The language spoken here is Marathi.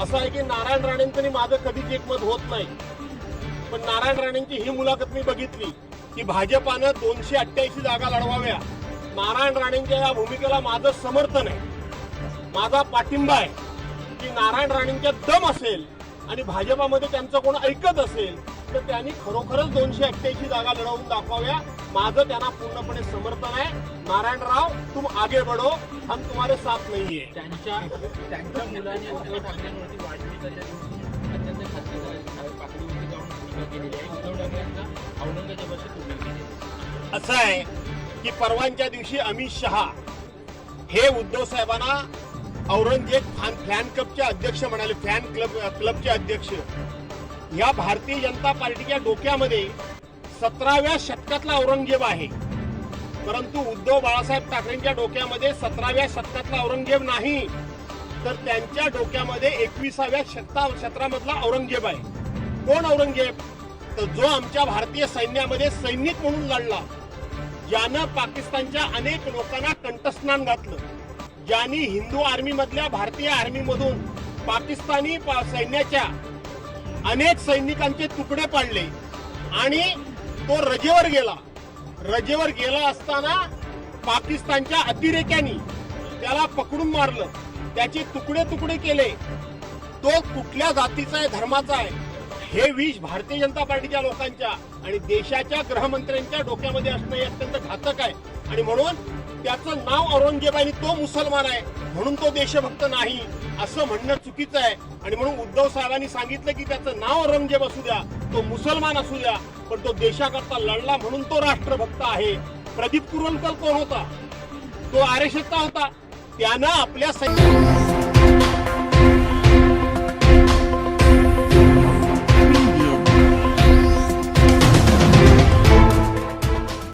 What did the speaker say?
असं आहे की नारायण राणेंचं आणि माझं कधीच एकमत होत नाही. पण नारायण राणेंची ही मुलाखत मी बघितली की भाजपानं दोनशे अठ्ठ्याऐंशी जागा लढवाव्या. नारायण राणेंच्या या भूमिकेला माझं समर्थन आहे. माझा पाठिंबा आहे की नारायण राणेंच्या दम असेल आणि भाजपामध्ये त्यांचं कोण ऐकत असेल तर त्यांनी खरोखरच दोनशे अठ्ठ्याऐंशी जागा लढवून दाखवाव्या. माझं त्यांना पूर्णपणे समर्थन आहे. नारायणराव तुम आगे बढो. हम तुम्हारे साथ नाहीये त्यांच्या त्यांच्या मुलाने उद्धव ठाकरेंवरती वाढदिवसाच्या दिवशी अत्यंत खासगी पातळीवरती जाऊन भूमिका केलेली आहे. उद्धव ठाकरेंचा औरंगजेबाशी तुलना केली आहे. असं आहे की परवांच्या दिवशी अमित शहा हे उद्धव साहेबांना औरंगजेब फॅन फॅन क्लबचे अध्यक्ष म्हणाले फॅन क्लब क्लबचे अध्यक्ष. या भारतीय जनता पार्टीच्या डोक्यामध्ये सतराव्या शतकातला औरंगजेब आहे. परंतु उद्धव बाळासाहेब ठाकरेंच्या डोक्यामध्ये सतराव्या शतकातला औरंगजेब नाही. तर त्यांच्या डोक्यामध्ये एकविसाव्या शतका शतकामधला औरंगजेब आहे. कोण औरंगजेब? तर जो आमच्या भारतीय सैन्यामध्ये सैनिक म्हणून लढला. ज्यानं पाकिस्तानच्या अनेक लोकांना कंठस्नान घातलं. ज्यांनी हिंदू आर्मीमधल्या भारतीय आर्मीमधून पाकिस्तानी पा- सैन्याच्या अनेक सैनिकांचे तुकडे पाडले. आणि तो रजेवर गेला. रजेवर गेला असताना पाकिस्तानच्या अतिरेक्यांनी त्याला पकडून मारलं. त्याचे तुकडे तुकडे केले. तो कुठल्या जातीचा आहे धर्माचा आहे हे विष भारतीय जनता पार्टीच्या लोकांच्या आणि देशाच्या गृहमंत्र्यांच्या डोक्यामध्ये असणं हे अत्यंत घातक आहे. आणि म्हणून त्याचं नाव औरंगजेब आणि तो मुसलमान आहे म्हणून तो देशभक्त नाही असं म्हणणं चुकीचं आहे. आणि म्हणून उद्धव साहेबांनी सांगितलं की त्याचं नाव औरंगजेब असू द्या तो मुसलमान असू द्या पण तो देशाकरता लढला म्हणून तो राष्ट्रभक्त आहे. प्रदीप कुरवलकर कोण होता? तो आर होता. त्यानं आपल्या सैन्य